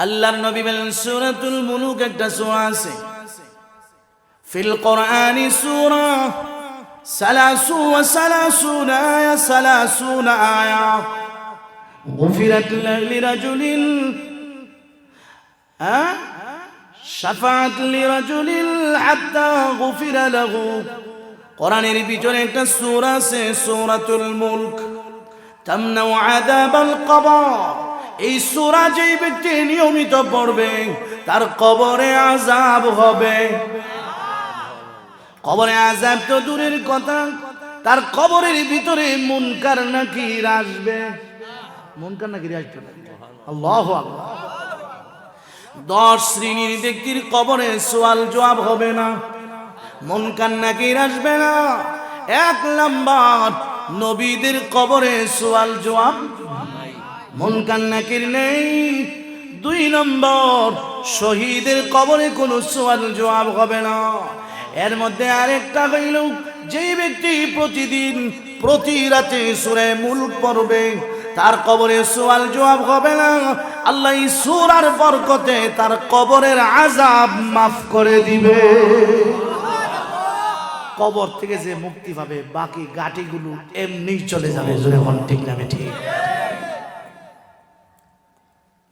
আল্লাহর নবী বলেন সূরাতুল মুলুক একটা সূরা আছে ফিল কোরআনি সূরা সালাসু ওয়া সালাসুনা আয়া সালাসুনা আয়া غفرت لرجل ها شفعت لرجل حتى غفر له কোরআনের ভিতরে একটা সূরা আছে সূরাতুল মুলক তামনাউ আযাবাল কবর এই সূরা যেই ব্যক্তি নিয়মিত পড়বে, তার কবরে আজাব হবে। কবরে আজাব তো দূরের কথা, তার কবরের ভিতরে মুনকার নাকি আসবে। মুনকার নাকি আসবে আল্লাহু দশ শ্রেণির ব্যক্তির কবরে সোয়াল জবাব হবে না। মন কান্নাকির আসবে না। এক নাম্বার নবীদের কবরে সোয়াল জবাব মন কান্নাকির নেই। দুই নম্বর, শহীদের কবরে কোনো সোয়াল জবাব হবে না। এর মধ্যে আরেকটা হইল, যেই ব্যক্তি প্রতিদিন, প্রতি রাতে সুরে মূল পড়বে, তার কবরে সোয়াল জবাব হবে না। আল্লাহ সুরার বরকতে তার কবরের আজাব মাফ করে দিবে। কবর থেকে যে মুক্তি পাবে, বাকি গাটিগুলো এমনি চলে যাবে। জোরে ঠিক নামে ঠিক?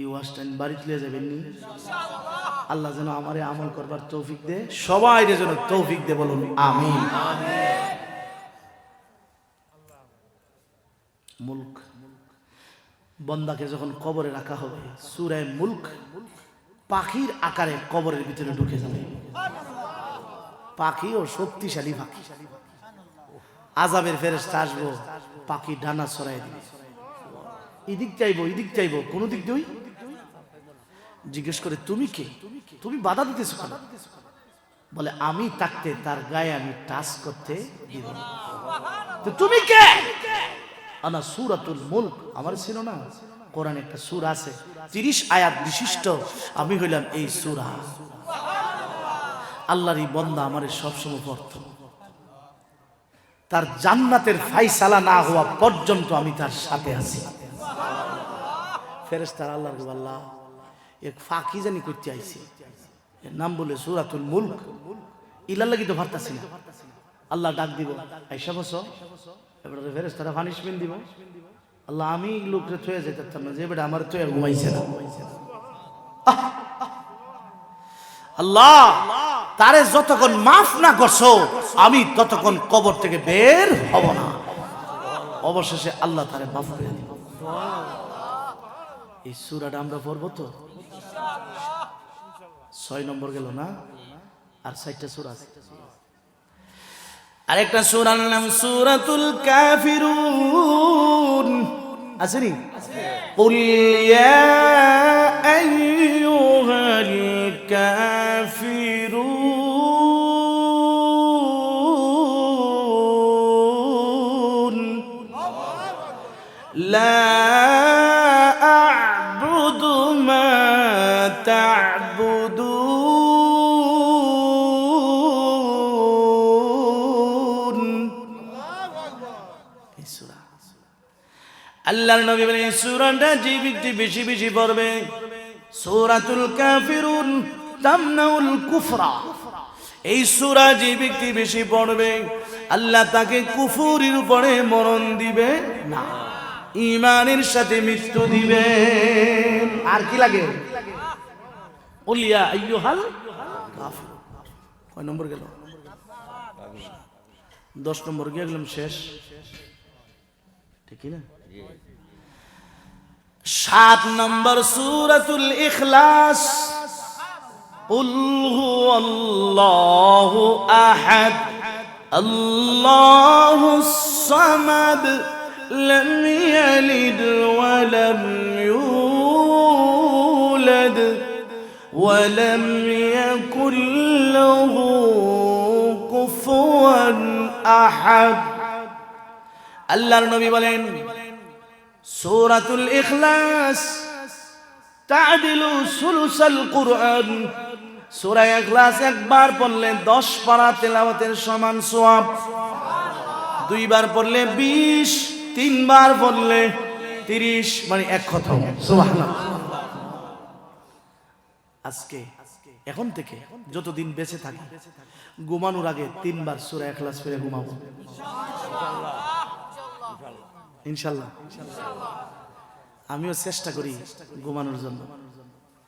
এই ওয়াশটাইন বাড়িতে লিয়ে যাবেন নি আল্লাহ যেন আমারে আমল করবার তৌফিক দে সবাই যেন তৌফিক দে বলুন, আমিন। মুলক, বন্দাকে যখন কবরে রাখা হবে, সুরায় মুলক, পাখির আকারে কবরের ভিতরে ঢুকে যাবে। পাখি ও শক্তিশালী পাখি। আজাবের ফেরেস্তা আসব পাখি ডানা ছড়াই দিবে। এদিক চাইব এদিক চাইব, কোনো দিক দিয়ে জিজ্ঞেস করে, তুমি কে? তুমি বাধা দিতেছো কেন? বলে, আমি থাকতে তার গায়ে আমি টাচ করতে দিব তো তুমি কে? আনা সুরাতুল মুলক, আমার ছিল না? কোরআন একটা সুর আছে, তিরিশ আয়াত বিশিষ্ট, আমি হইলাম এই সুরা। আল্লাহর এই বন্দা আমার সবসময় পড়ত। তার জান্নাতের ফাইসালা না হওয়া পর্যন্ত আমি তার সাথে আছি। ফেরেস্তার আল্লাহ আল্লাহ। এক ফাঁকি জানি করতে আইছি। এর নাম বলে সুরাতুল মুলক। ইলার লাগি তো ভারতাছি না। আল্লাহ ডাক দিব, আইসা বস। এবারে ফেরেস্তারা পানিশমেন্ট দিব। আল্লাহ আমি লোকরে থয়ে যেতে না, যে বেটা আমার থয়ে ঘুমাইছে না! আল্লাহ, তারে যতক্ষণ মাফ না করছ, আমি ততক্ষণ কবর থেকে বের হব না। অবশেষে আল্লাহ তারে মাফ করে দিব। এই সুরাটা আমরা পড়ব তো? ছয় নম্বর গেল না আর চারটা সুরা আছে আরেকটা সুরার নাম সুরাতুল কাফিরুন আছে নি قل يا أيها الكافرون لا আল্লাহর নবী বলেন সূরাটা যে ব্যক্তি বেশি বেশি পড়বে। সূরাতুল কাফিরুন তামনাউল কুফরা। এই সূরা যে ব্যক্তি বেশি পড়বে। আল্লাহ তাকে কুফুরির উপরে মরণ দিবে না ইমানের সাথে মৃত্যু দিবে। আর কি লাগে? উলিয়া আইয়ুহাল কাফির কয় নম্বর গেল? দশ নম্বর গিয়ে গেলাম শেষ। ঠিক না? সাত নম্বর সুরাতুল ইখলাস قل هو الله أحد الله الصمد لم يلد ولم يولد ولم يكن له كفوا أحد আল্লাহর নবী বলেন সূরাতুল ইখলাস। তা'দিলু সুলুসাল কুরআন। সূরা ইখলাস একবার পড়লে 10 পারা তেলাওয়াতের সমান সওয়াব। দুইবার পড়লে 20 তিনবার পড়লে 30 মানে এক সুবহানাল্লাহ। আজকে, এখন থেকে যতদিন বেঁচে থাকি, ঘুমানোর আগে তিনবার সুরা এখলাস ফিরে ঘুমাবো। ইনশাল্লাহ। আমিও চেষ্টা করি ঘুমানোর জন্য।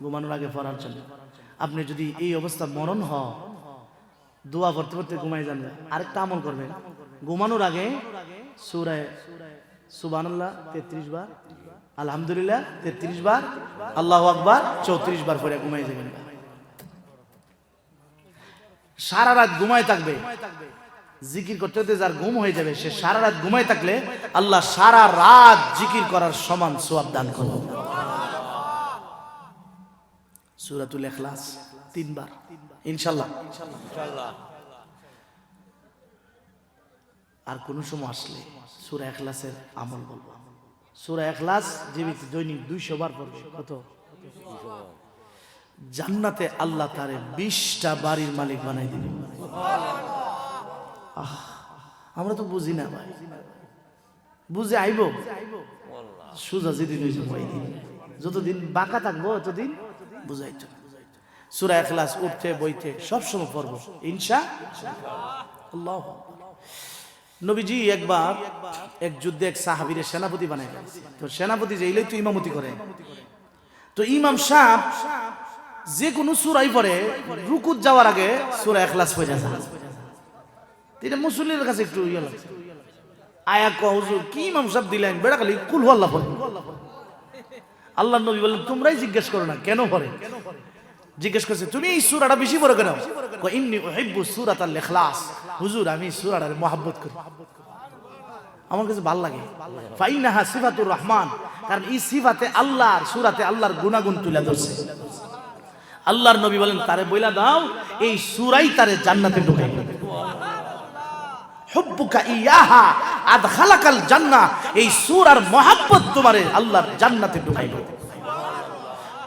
ঘুমানোর আগে পড়ার জন্য। আপনি যদি এই অবস্থা মরণ হ দোয়া করতে করতে ঘুমাই যান। আরেকটা আমল করবেন। ঘুমানোর আগে সুরায় তেত্রিশ বার, আলহামদুলিল্লাহ তেত্রিশ বার, আল্লাহ আকবার চৌত্রিশ বার পরে ঘুমাই যাবেন। সারা রাত ঘুমায় থাকবে। জিকির করতে করতে যার ঘুম হয়ে যাবে, সে সারা রাত ঘুমায় থাকলে আল্লাহ সারা রাত জিকির করার সমান সোয়াব দান করবে। সুরাতুল এখলাস তিনবার। ইনশাল্লাহ আর কোন সময় আসলে সুরা এখলাসের আমল বলব? সুরা এখলাস যে দৈনিক দুইশো বার পড়বে, কত? জান্নাতে আল্লাহ তারে বিশটা বাড়ির মালিক বানাই দিবে আমরা তো বুঝি না ভাই। বুঝে আইব। সুজা যেদিন যতদিন বাঁকা থাকব ততদিন বুঝাইতো। সুরা এখলাস উঠতে, বইতে সবসময় পড়ব আল্লাহ। নবীজি একবার এক যুদ্ধে এক সাহাবীরে সেনাপতি বানাই তো সেনাপতি যাইলে তো ইমামতি করে। তো ইমাম সাহ যে কোনো সুরাই পড়ে, রুকুত যাওয়ার আগে সুরা এখলাস পড়ে যায়। এটা মুসল্লির কাছে একটু ইয়ে লাগছে। আয়া হুজুর কি ইমাম সাহেব দিলেন? বেড়া খালি কুল আল্লাহ পড়ে। আল্লাহ নবী বললেন তোমরাই জিজ্ঞেস করো না কেন পড়ে? জিজ্ঞেস করছে তুমি এই সুরাটা বেশি বড় কেন? কয়, ইন্নি উহিব্বু সুরাতাল ইখলাস। হুজুর আমি সুরাটার মহাব্বত করি। আমার কাছে ভালো লাগে। ফাইনাহা সিফাতুর রহমান। কারণ এই সিফাতে আল্লাহর সুরাতে আল্লাহর গুণাগুণ তুলে ধরছে। আল্লাহর নবী বলেন তারে বইলা দাও এই সুরাই তারে জান্নাতে ঢুকাইবে। হুব্বুকা ইয়াহা আদখালাকাল জান্নাহ এই সূরার মহব্বত তোমারে আল্লাহর জান্নাতে ঢুকাইবে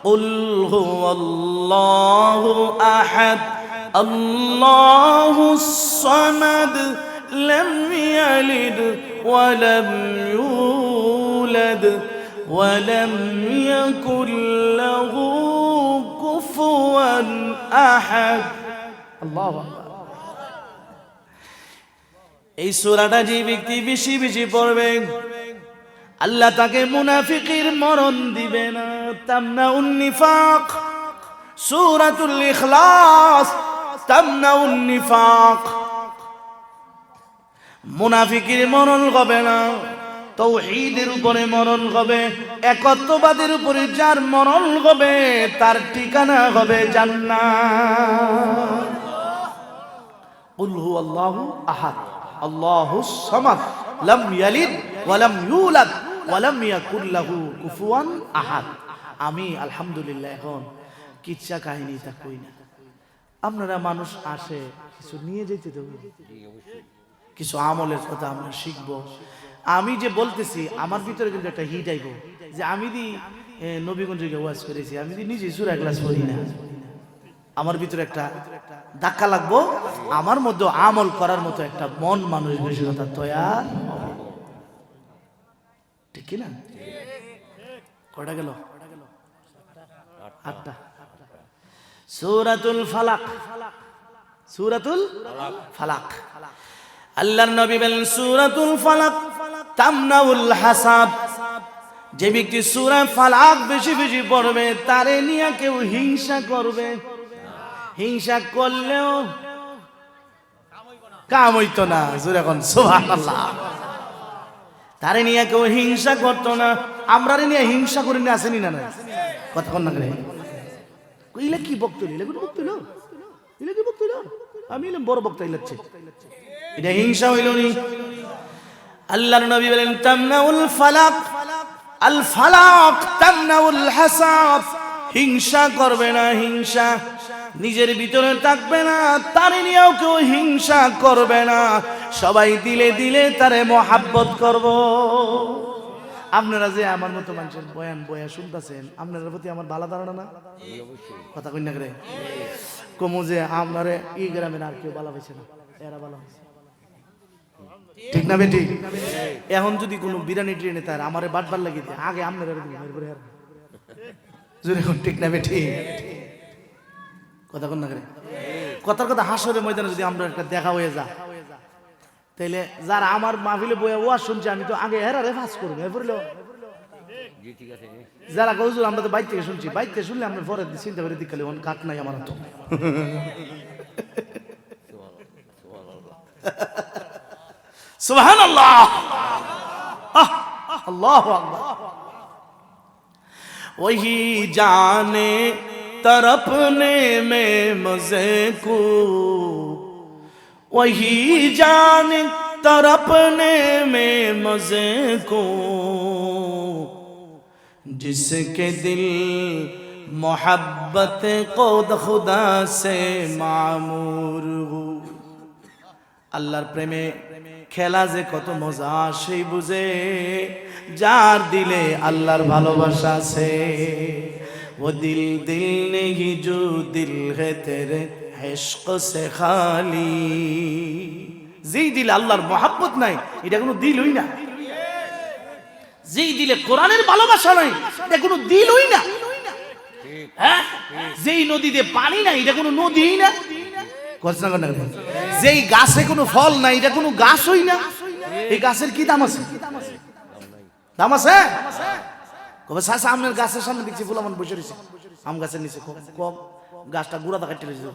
قل هو الله أحد الله الصمد لم يلد ولم يولد ولم يكن له كفوا أحد الله أكبر এই সুরাটা যে ব্যক্তি বেশি বেশি পড়বে, আল্লাহ তাকে মুনাফিকের মরণ দিবে না। তামনা উন্নিফাক সুরাতুল ইখলাস তামনা উন্নিফাক মুনাফিকের মরণ হবে না, তৌহিদের উপরে মরণ হবে, একত্ববাদের উপরে যার মরণ হবে, তার ঠিকানা হবে জান্নাত। কুল হু আহাদ। আল্লাহুস সামাদ, লাম ইয়ালিদ ওয়া লাম ইউলাদ ওয়া লাম ইয়াকুল কুফুয়ান আহাদ। আমি আলহামদুলিল্লাহ এখন কিচ্ছা কাহিনীটা কই না। আপনারা মানুষ আসে, কিছু নিয়ে যেতে দেব কিছু আমলের কথা আমরা শিখব। আমি যে বলতেছি, আমার ভিতরে কিন্তু একটা হিট আইব যে আমি দি নবীগঞ্জে ওয়াজ করেছি, আমি দি নিজে সুরা ক্লাস পড়ি না। আমার ভিতরে একটা ধাক্কা লাগবো। আমার মধ্যে আমল করার মতো একটা মন মানুষ মানসিকতা তৈয়ার ঠিক না? কটা গেল? আটটা। সূরাতুল ফালাক। সূরাতুল ফালাক। আল্লাহর নবী বলেন, সূরাতুল ফালাক তামনাউল হাসাব। যে ব্যক্তি সূরা ফালাক বেশি বেশি পড়বে, তারে নিয়ে কেউ হিংসা করবে। হিংসা করলেও কাম হইতো না, জোরে এখন, সুবহানাল্লাহ। তারে নিয়ে কেউ হিংসা করতো না আমরা নিয়ে হিংসা করে নিয়ে আসেনি না না কথা কন না করে কইলে কি বক্তব্য ইলে কোন বক্তব্য ইলে কি বক্তব্য আমি এলাম বড় বক্তা ইলাচ্ছে এটা হিংসা হইল নি। আল্লাহর নবী বলেন, তামনাউল ফালাক, আল ফালাক তামনাউল হাসাব। হিংসা করবে না, হিংসা নিজের ভিতরে থাকবে না তারে নিয়েও কেউ হিংসা করবে না। সবাই দিলে দিলে তারে মহাব্বত করব। আপনারা যে আমার মতো মানুষের বয়ান বয়া শুনতেছেন আপনাদের প্রতি আমার ভালো ধারণা না? কথা না করে কমু যে আপনারে এই গ্রামের আর কেউ ভালো হয়েছে না এরা ভালো হয়েছে ঠিক না বেটি এখন যদি কোনো বিরিয়ানি ট্রেনে তার আমারে বাটবার লাগিয়ে দেয় আগে আপনারা ঠিক না বেটি কথা কোন না করে কথার কথা হাসরে ময়দানে যদি আমরা একটা দেখা হয়ে যা। তাইলে যারা আমার মাহফিলে বইয়া ওয়া শুনছে আমি তো আগে হেরারে ফাঁস করব হ্যাঁ বুঝলো যারা কৌজুর আমরা তো বাইক থেকে শুনছি। বাইর থেকে শুনলে আমরা পরে চিন্তা করে দিকালে অন কাক নাই আমার তো সুবহান আল্লাহ আল্লাহ ওহি জানে तरपने में मजे को वही जाने तरपने में मजे को जिसके दिल मोहब्बत खुद खुदा से मामूर हो আল্লাহর প্রেমে খেলা যে কত মজা সেই বুঝে যার দিলে আল্লাহর ভালোবাসা আছে ও দিল দিল নেহি জো দিল হে তেরে হেশক সে খালি যেই দিলে আল্লাহর মহাব্বত নাই, এটা কোনো দিল দিলই না। যেই দিলে কোরআনের ভালোবাসা নাই, এটা কোনো দিল দিলই না। হ্যাঁ? যেই নদীতে পানি নাই, এটা কোনো নদীই না। যেই গাছে কোনো ফল নাই, এটা কোনো গাছ গাছই না। এই গাছের কি দাম আছে। দাম আছে? কবে সাসা আমের গাছের সামনে দেখছি ফুলামান বসে রয়েছে। আম গাছের নিচে ক- ক- গাছটা গুড়া দেখা রয়েছে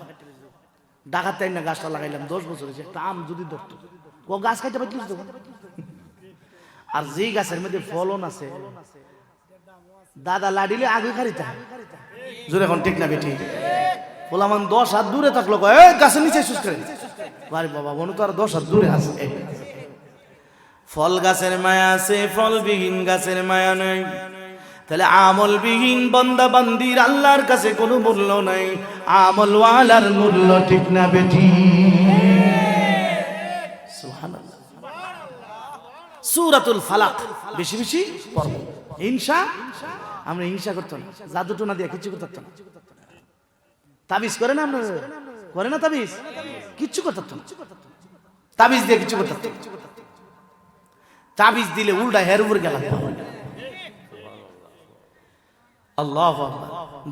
ডাকাত টাইম না গাছটা লাগাইলাম, দশ বছর হয়েছে, একটা আম যদি ধরতো, ও গাছ খাইতে পারতিস আর যেই গাছের মধ্যে ফলন আছে, দাদা লাডিলে আগে খারিতে। জোরে এখন ঠিক না বেটি বললাম দশ হাত দূরে থাকল গাছের নিচে শুষ করে। আরে বাবা মনে তো আর দশ হাত দূরে আছে। ফল গাছের মায়া আছে, ফল ফলবিহীন গাছের মায়া নেই। তাহলে আমলবিহীন বন্দা বান্দির আল্লাহর কাছে কোনো মূল্য নাই। আমলওয়ালার মূল্য ঠিক না সুবহানাল্লাহ। সুরাতুল ফালাক। বেশি বেশি পড়ব। হিংসা? আমরা হিংসা করতাম না। জাদু টোনা দিয়ে কিছু করতাম না। তাবিজ করে না আমরা? করে না তাবিজ? কিচ্ছু করতাম না। তাবিজ দিয়ে কিছু করতাম তাবিজ দিলে উল্টা হের উপর গেলাম। আল্লাহ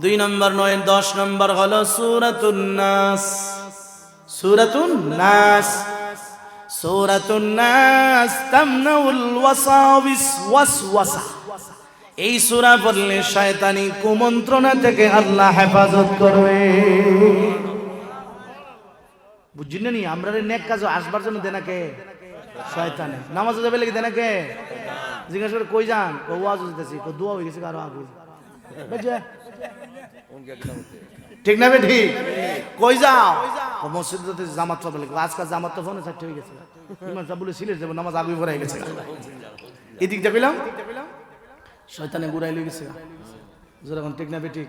দুই নম্বর নয়, দশ নম্বর হলো নাস। সুরাতুন নাস। এই সূরা পড়লে শয়তানি কুমন্ত্রণা থেকে আল্লাহ হেফাজত করবে। বুঝছেন নি আমরা নেক কাজ আসবার জন্য দেনাকে শয়তানে। নামাজ যাবে লাগি দেনাকে জিজ্ঞাসা করে কই যান? ও ওয়াজ দিতেছি কো দোয়া হয়ে গেছে কারও আগে? ঠিক না ঠিক? কই যাও? ও মসজিদে জামাত পাবে লাগবে আজকাল জামাত তো ফোনে চারটে হয়ে গেছে। ইমাম সাহেব বলে সিলেট যাব নামাজ আগে পড়ে গেছে। এদিক যা পেলাম? শয়তানে গুড়াই লই গেছে যেরকম ঠিক না ঠিক?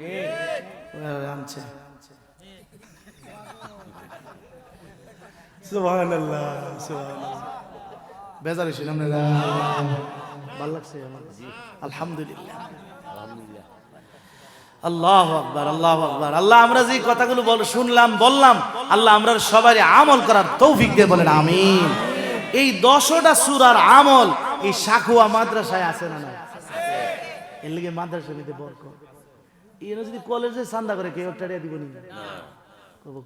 আনছে। সুবহানাল্লাহ সুবহানাল্লাহ। বেজার হইছেন আপনারা ভালো লাগছে আমার। আলহামদুলিল্লাহ। আল্লাহ আকবার আল্লাহ আকবার। আল্লাহ আমরা যে কথাগুলো বল, শুনলাম, বললাম, আল্লাহ আমরা সবারই আমল করার তৌফিক দিয়ে বলেন, আমিন। এই দশটা সুরার আমল এই সাকুয়া মাদ্রাসায় আছে না না এর লিগে মাদ্রাসা নিতে বরক এরা যদি কলেজে চান্দা করে, কেউ একটা দিব নি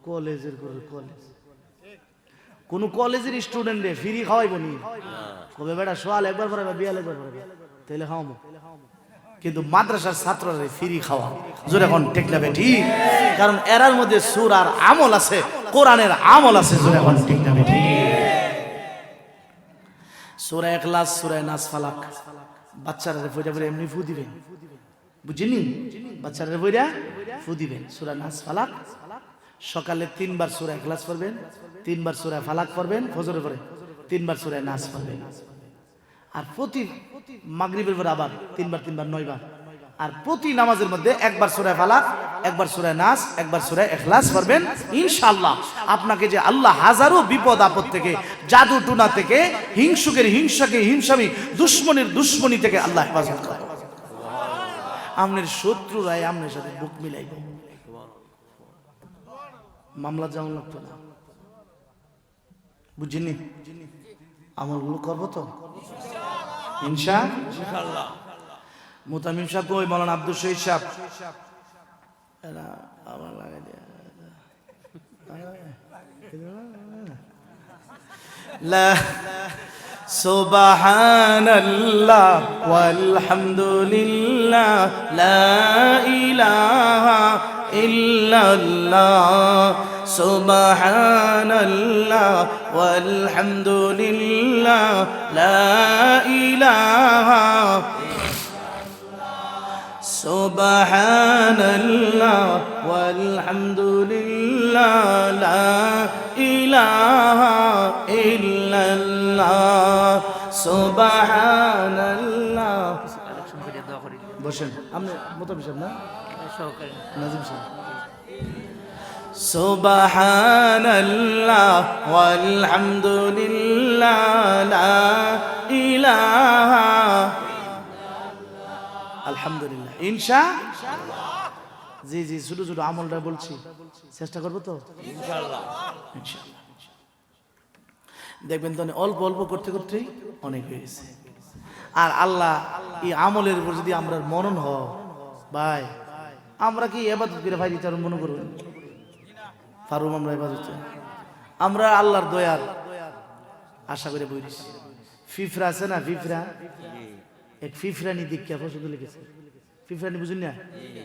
কলেজের কলেজ। কোন কলেজের স্টুডেন্টে ফ্রি খাওয়াইব নি কবে বেটা সোয়াল একবার পরে বিয়াল একবার পরে তাইলে খাওয়াবো কিন্তু মাদ্রাসার ছাত্ররা ফিরি খাওয়া। জোরে এখন ঠিক কারণ এরার মধ্যে সুর আর আমল আছে, কোরআনের আমল আছে, জোরে এখন ঠিক না বেটি। সুরা এখলাস সুরা নাস ফালাক। বাচ্চারা ফইরা ফইরা এমনি ফু দিবেন। বুঝিনি? বাচ্চারা ফইরা ফু দিবেন। সুরা নাস ফালাক। সকালে তিনবার সুরা এখলাস পড়বেন, তিনবার সুরা ফালাক পড়বেন ফজরের পরে তিনবার সুরা নাস পড়বেন। আর প্রতি মাগরিবের পরে আবার তিনবার তিনবার, নয়বার। আর প্রতি নামাজের মধ্যে একবার সুরায় ফালাক, একবার সুরায় নাস, একবার সুরায় এখলাস করবেন ইনশাল্লাহ আপনাকে যে আল্লাহ হাজারো বিপদ, আপদ থেকে, জাদু টুনা থেকে, হিংসুকের হিংসাকে হিংসামি, দুশ্মনের দুশ্মনী থেকে আল্লাহ হেফাজত করে আমনের শত্রুরাই আমনের সাথে বুক মিলাইব। মামলা যেমন লাগতো না। বুঝিনি? আমলগুলো করব তো? ইনশা? মুতামিম সাহেব কই? মৌলানা আব্দুল শহীদ সাহেব। আমার লাগাই দেয়া। লা সুবহানাল্লাহ ওয়ালহামদুলিল্লাহ লা ইলাহা ইল্লাল্লাহ সুবহানাল্লাহ ওয়ালহামদুলিল্লাহ লা ইলাহা سبحان الله والحمد لله لا إله إلا الله سبحان الله বসেন আপনি মোতাবিব সাহেব না নাজিম সাহেব سبحان الله والحمد لله لا إله আলহামদুলিল্লাহ ইনশা জি জি ছোট ছোট আমলটা বলছি চেষ্টা করবো তো ইনশাল্লাহ ইনশাআল্লাহ। দেখবেন তো অল্প অল্প করতে করতেই অনেক হয়ে গেছে আর আল্লাহ এই আমলের উপর যদি আমরা মরণ হ ভাই আমরা কি এবাদত করে ভাই দিতে মনে করবেন পারুম আমরা এবাদত আমরা আল্লাহর দয়ার আশা করে বইছি ফিফরা আছে না? ফিফরা? এক ফিফরানি দীক্ষা পছন্দ লিখেছে ফিফরানি বুঝুন না?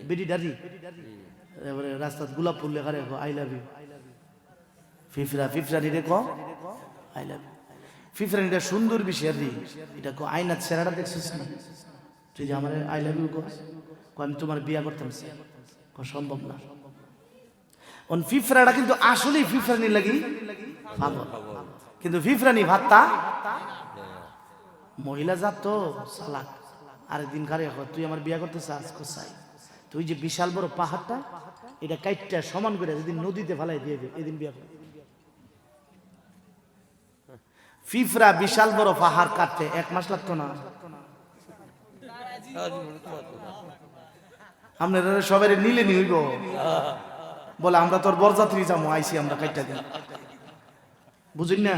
বেডি ডারি এবারে রাস্তাত গোলাপ ফুল লেখা রেখো আই লাভ ইউ ফিফরা, ফিফরানি রে ক আই লাভ ইউ ফিফরানিটা সুন্দর বিষয় রে। এটা কো আইনাত সেরাটা দেখছিস না? তুই যে আমার আই লাভ ইউ কো আমি তোমার বিয়া করতাম সম্ভব না। অন ফিফরাটা কিন্তু আসলেই ফিফরানি লাগি কিন্তু ফিফরানি ভাত্তা মহিলা জাত তো সালাক আরেকদিন কারে কয়, তুই আমার বিয়া করতে চাস কো চাই তুই যে বিশাল বড় পাহাড়টা এটা কাইটটা সমান করে যেদিন নদীতে ফেলাই দিয়ে দে এদিন বিয়া করে ফিফরা বিশাল বড় পাহাড় কাটতে এক মাস লাগতো না আপনারা সবাই নিলে নিইব বলে, আমরা তোর বরযাত্রী যাব আইসি আমরা, কাইটা দিন। বুঝুন না?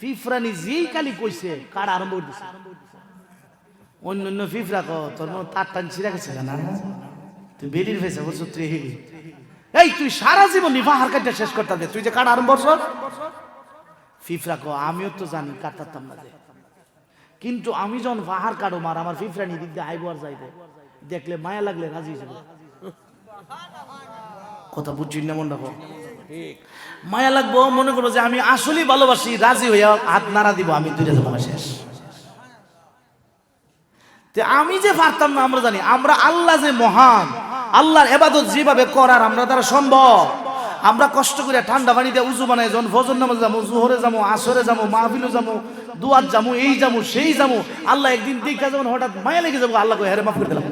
ফিফরানি যেই কালি কইছে, কার আরম্ভ করে দিছে অন্য অন্য ফিফরা ক তোর মনে তার টান ছিঁড়া গেছে না তুই বেরির ফেসে বলছো তুই এই, তুই সারা জীবন নিফাহার কাজটা শেষ করতে দে, তুই যে কার আরম্ভ করছ? ফিফরা ক আমিও তো জানি কাটতাম না কিন্তু আমি যখন পাহাড় কাটো মার, আমার ফিফরানি দিক দিয়ে আইবো আর যাইবো, দেখলে মায়া লাগলে রাজি যাব কথা বুঝছি না মন রাখো? মায়া লাগবো, মনে করব যে আমি আসলেই ভালোবাসি, রাজি হইয়া হাত নাড়া দিব, আমি দুইটা তোমার শেষ। আমি যে পারতাম না, আমরা জানি, আমরা আল্লাহ যে মহান, আল্লাহর এবাদত যেভাবে করার আমরা দ্বারা সম্ভব। আমরা কষ্ট করে ঠান্ডা পানিতে উজু বানাই, যখন ফজর নামাজ যাব জোহরে যাব আসরে যাব মাহফিলে যাব দুয়ার যাব এই যাব সেই যাব আল্লাহ একদিন দেখা যখন হঠাৎ মায়া লেগে যাব, আল্লাহ হেরে মাফ করে দিলাম।